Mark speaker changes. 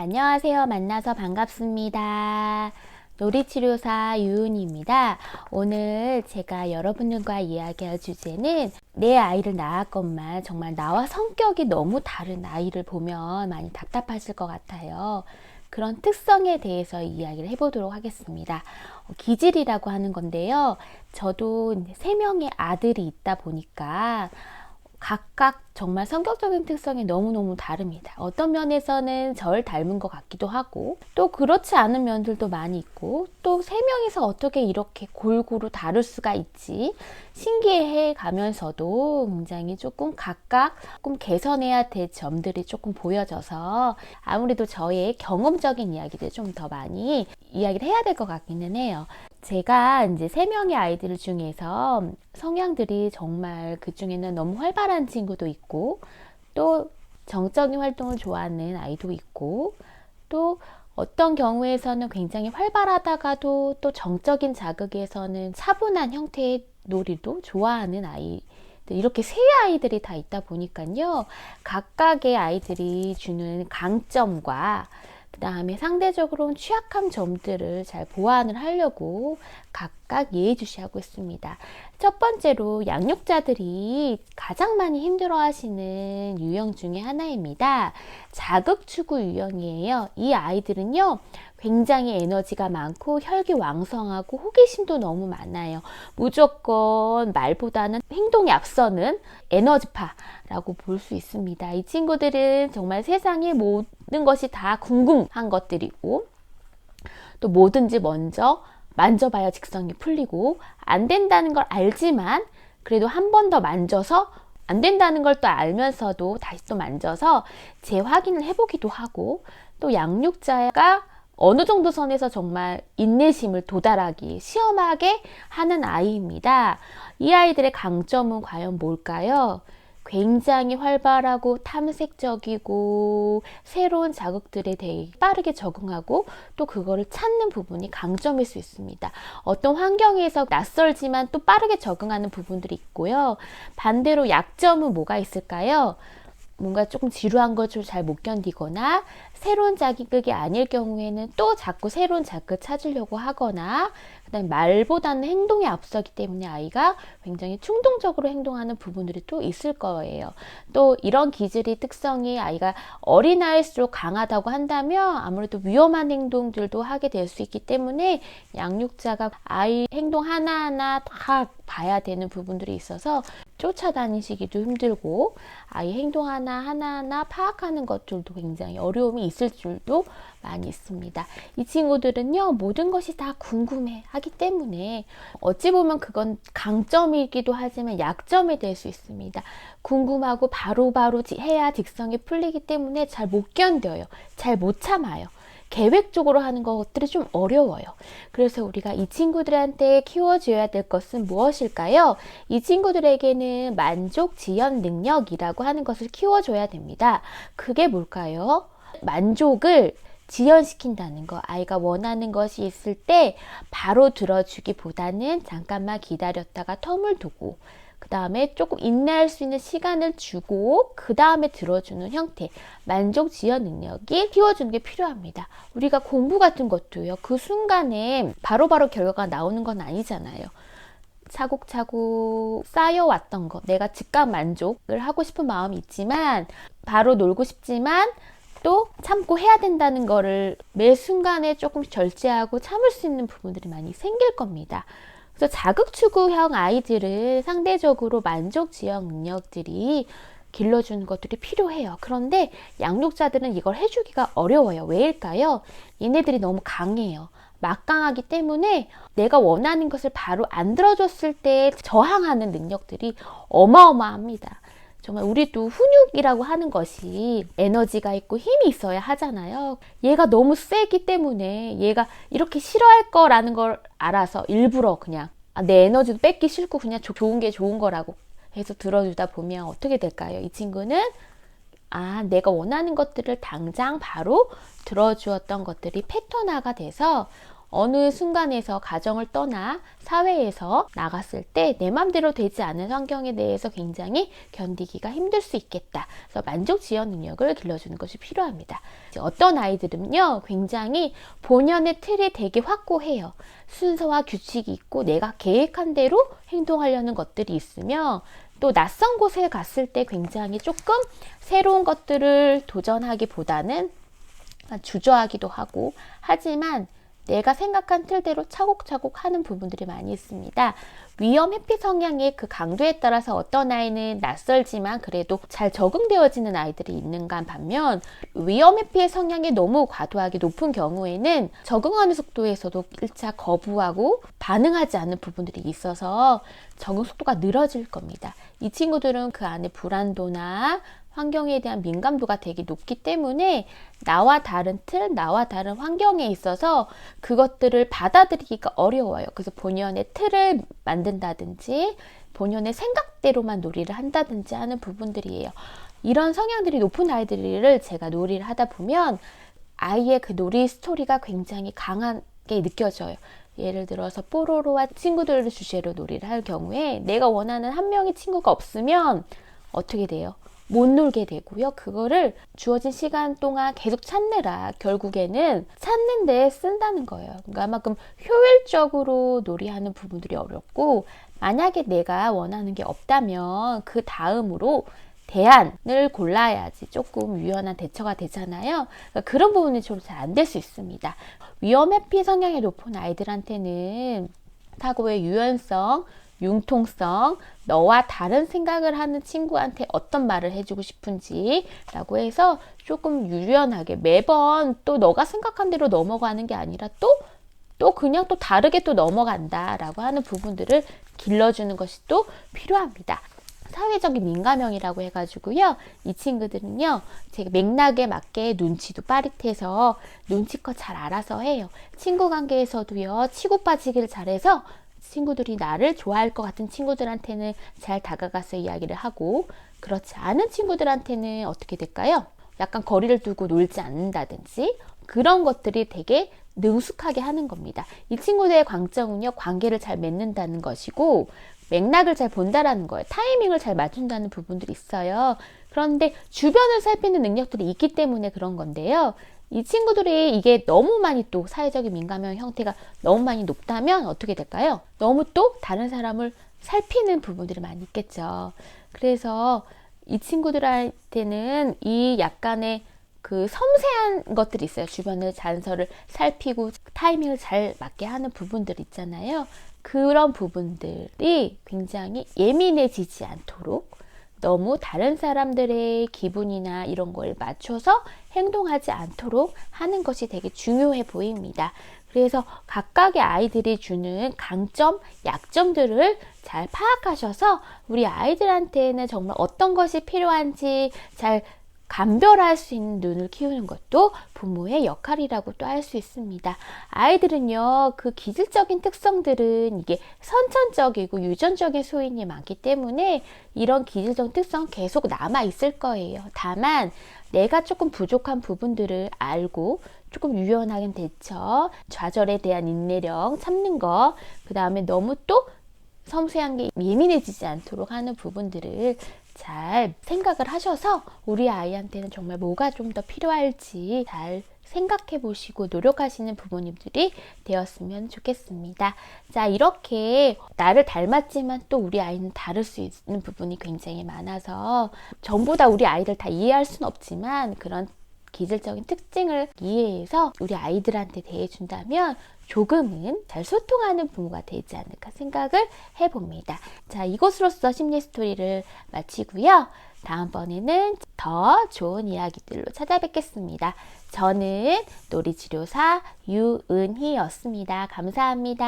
Speaker 1: 안녕하세요. 만나서 반갑습니다. 놀이치료사 유은입니다. 오늘 제가 여러분들과 이야기할 주제는 내 아이를 낳았건만 정말 나와 성격이 너무 다른 아이를 보면 많이 답답하실 것 같아요. 그런 특성에 대해서 이야기를 해보도록 하겠습니다. 어, 기질이라고 하는 건데요. 저도 세 명의 아들이 있다 보니까 각각 정말 성격적인 특성이 너무너무 다릅니다. 어떤 면에서는 절 닮은 것 같기도 하고, 또 그렇지 않은 면들도 많이 있고, 또 세 명이서 어떻게 이렇게 골고루 다를 수가 있지, 신기해 가면서도 굉장히 조금 각각 조금 개선해야 될 점들이 조금 보여져서 아무래도 저의 경험적인 이야기들 좀 더 많이 이야기를 해야 될 것 같기는 해요. 제가 이제 세 명의 아이들 중에서 성향들이 정말 그 중에는 너무 활발한 친구도 있고 또 정적인 활동을 좋아하는 아이도 있고 또 어떤 경우에서는 굉장히 활발하다가도 또 정적인 자극에서는 차분한 형태의 놀이도 좋아하는 아이 이렇게 세 아이들이 다 있다 보니까요 각각의 아이들이 주는 강점과 그 다음에 상대적으로 취약한 점들을 잘 보완을 하려고 각각 예의주시하고 있습니다. 첫 번째로 양육자들이 가장 많이 힘들어 하시는 유형 중에 하나입니다. 자극 추구 유형이에요. 이 아이들은요, 굉장히 에너지가 많고 혈기 왕성하고 호기심도 너무 많아요. 무조건 말보다는 행동이 앞서는 에너지파라고 볼 수 있습니다. 이 친구들은 정말 세상의 모든 것이 다 궁금한 것들이고 또 뭐든지 먼저 만져봐야 직성이 풀리고 안 된다는 걸 알지만 그래도 한 번 더 만져서 안 된다는 걸 또 알면서도 다시 또 만져서 재확인을 해보기도 하고 또 양육자가 어느 정도 선에서 정말 인내심을 도달하기 시험하게 하는 아이입니다. 이 아이들의 강점은 과연 뭘까요? 굉장히 활발하고 탐색적이고 새로운 자극들에 대해 빠르게 적응하고 또 그거를 찾는 부분이 강점일 수 있습니다. 어떤 환경에서 낯설지만 또 빠르게 적응하는 부분들이 있고요. 반대로 약점은 뭐가 있을까요? 뭔가 조금 지루한 것을 잘 못 견디거나 새로운 자극이 아닐 경우에는 또 자꾸 새로운 자극을 찾으려고 하거나 그다음 말보다는 행동에 앞서기 때문에 아이가 굉장히 충동적으로 행동하는 부분들이 또 있을 거예요. 또 이런 기질이 특성이 아이가 어린아이일수록 강하다고 한다면 아무래도 위험한 행동들도 하게 될 수 있기 때문에 양육자가 아이 행동 하나하나 다 봐야 되는 부분들이 있어서 쫓아다니시기도 힘들고 아이 행동 하나 하나하나 파악하는 것들도 굉장히 어려움이 있을 줄도 많이 있습니다. 이 친구들은요, 모든 것이 다 궁금해 하기 때문에 어찌 보면 그건 강점이기도 하지만 약점이 될 수 있습니다. 궁금하고 바로바로 바로 해야 직성이 풀리기 때문에 잘 못 견뎌요. 잘 못 참아요. 계획적으로 하는 것들이 좀 어려워요. 그래서 우리가 이 친구들한테 키워줘야 될 것은 무엇일까요? 이 친구들에게는 만족 지연 능력이라고 하는 것을 키워줘야 됩니다. 그게 뭘까요? 만족을 지연시킨다는 거. 아이가 원하는 것이 있을 때 바로 들어주기보다는 잠깐만 기다렸다가 텀을 두고 그 다음에 조금 인내할 수 있는 시간을 주고 그 다음에 들어주는 형태 만족 지연 능력이 키워주는 게 필요합니다. 우리가 공부 같은 것도요. 그 순간에 바로바로 바로 결과가 나오는 건 아니잖아요. 차곡차곡 쌓여왔던 거 내가 즉각 만족을 하고 싶은 마음이 있지만 바로 놀고 싶지만 또 참고 해야 된다는 거를 매 순간에 조금 절제하고 참을 수 있는 부분들이 많이 생길 겁니다. 그래서 자극 추구형 아이들은 상대적으로 만족 지역 능력들이 길러주는 것들이 필요해요. 그런데 양육자들은 이걸 해주기가 어려워요. 왜일까요? 얘네들이 너무 강해요. 막강하기 때문에 내가 원하는 것을 바로 안 들어줬을 때 저항하는 능력들이 어마어마합니다. 정말 우리도 훈육이라고 하는 것이 에너지가 있고 힘이 있어야 하잖아요. 얘가 너무 세기 때문에 얘가 이렇게 싫어할 거라는 걸 알아서 일부러 그냥 아, 내 에너지도 뺏기 싫고 그냥 조, 좋은 게 좋은 거라고 해서 들어주다 보면 어떻게 될까요? 이 친구는 아, 내가 원하는 것들을 당장 바로 들어주었던 것들이 패턴화가 돼서 어느 순간에서 가정을 떠나 사회에서 나갔을 때 내 맘대로 되지 않은 환경에 대해서 굉장히 견디기가 힘들 수 있겠다. 그래서 만족 지연 능력을 길러주는 것이 필요합니다. 어떤 아이들은요, 굉장히 본연의 틀이 되게 확고해요. 순서와 규칙이 있고 내가 계획한 대로 행동하려는 것들이 있으며 또 낯선 곳에 갔을 때 굉장히 조금 새로운 것들을 도전하기보다는 주저하기도 하고 하지만 내가 생각한 틀대로 차곡차곡 하는 부분들이 많이 있습니다. 위험 회피 성향의 그 강도에 따라서 어떤 아이는 낯설지만 그래도 잘 적응되어지는 아이들이 있는가 반면 위험 회피의 성향이 너무 과도하게 높은 경우에는 적응하는 속도에서도 1차 거부하고 반응하지 않는 부분들이 있어서 적응 속도가 늘어질 겁니다. 이 친구들은 그 안에 불안도나 환경에 대한 민감도가 되게 높기 때문에 나와 다른 틀, 나와 다른 환경에 있어서 그것들을 받아들이기가 어려워요. 그래서 본연의 틀을 만든다든지 본연의 생각대로만 놀이를 한다든지 하는 부분들이에요. 이런 성향들이 높은 아이들을 제가 놀이를 하다 보면 아이의 그 놀이 스토리가 굉장히 강하게 느껴져요. 예를 들어서 뽀로로와 친구들을 주제로 놀이를 할 경우에 내가 원하는 한 명의 친구가 없으면 어떻게 돼요? 못 놀게 되고요. 그거를 주어진 시간 동안 계속 찾느라 결국에는 찾는데 쓴다는 거예요. 그러니까 그만큼 효율적으로 놀이하는 부분들이 어렵고 만약에 내가 원하는 게 없다면 그 다음으로 대안을 골라야지 조금 유연한 대처가 되잖아요. 그러니까 그런 부분이 좀 잘 안 될 수 있습니다. 위험 회피 성향이 높은 아이들한테는 사고의 유연성, 융통성, 너와 다른 생각을 하는 친구한테 어떤 말을 해주고 싶은지 라고 해서 조금 유연하게 매번 또 너가 생각한 대로 넘어가는 게 아니라 또, 또 그냥 또 다르게 또 넘어간다 라고 하는 부분들을 길러주는 것이 또 필요합니다. 사회적인 민감형이라고 해가지고요. 이 친구들은요, 제가 맥락에 맞게 눈치도 빠릿해서 눈치껏 잘 알아서 해요. 친구 관계에서도요, 치고 빠지기를 잘해서 친구들이 나를 좋아할 것 같은 친구들한테는 잘 다가가서 이야기를 하고 그렇지 않은 친구들한테는 어떻게 될까요? 약간 거리를 두고 놀지 않는다든지 그런 것들이 되게 능숙하게 하는 겁니다. 이 친구들의 광점은요, 관계를 잘 맺는다는 것이고, 맥락을 잘 본다라는 거예요. 타이밍을 잘 맞춘다는 부분들이 있어요. 그런데 주변을 살피는 능력들이 있기 때문에 그런 건데요. 이 친구들이 이게 너무 많이 또 사회적인 민감형 형태가 너무 많이 높다면 어떻게 될까요? 너무 또 다른 사람을 살피는 부분들이 많이 있겠죠. 그래서 이 친구들한테는 이 약간의 그 섬세한 것들이 있어요. 주변의 잔서를 살피고 타이밍을 잘 맞게 하는 부분들 있잖아요. 그런 부분들이 굉장히 예민해지지 않도록 너무 다른 사람들의 기분이나 이런 걸 맞춰서 행동하지 않도록 하는 것이 되게 중요해 보입니다. 그래서 각각의 아이들이 주는 강점, 약점들을 잘 파악하셔서 우리 아이들한테는 정말 어떤 것이 필요한지 잘 감별할 수 있는 눈을 키우는 것도 부모의 역할이라고 또 할 수 있습니다. 아이들은요, 그 기질적인 특성들은 이게 선천적이고 유전적인 소인이 많기 때문에 이런 기질적 특성 계속 남아 있을 거예요. 다만, 내가 조금 부족한 부분들을 알고 조금 유연하게 대처, 좌절에 대한 인내력 참는 거, 그 다음에 너무 또 섬세한 게 예민해지지 않도록 하는 부분들을 잘 생각을 하셔서 우리 아이한테는 정말 뭐가 좀 더 필요할지 잘 생각해 보시고 노력하시는 부모님들이 되었으면 좋겠습니다. 자, 이렇게 나를 닮았지만 또 우리 아이는 다를 수 있는 부분이 굉장히 많아서 전부 다 우리 아이를 다 이해할 수는 없지만 그런 기질적인 특징을 이해해서 우리 아이들한테 대해준다면 조금은 잘 소통하는 부모가 되지 않을까 생각을 해봅니다. 자, 이것으로써 심리 스토리를 마치고요. 다음번에는 더 좋은 이야기들로 찾아뵙겠습니다. 저는 놀이치료사 유은희였습니다. 감사합니다.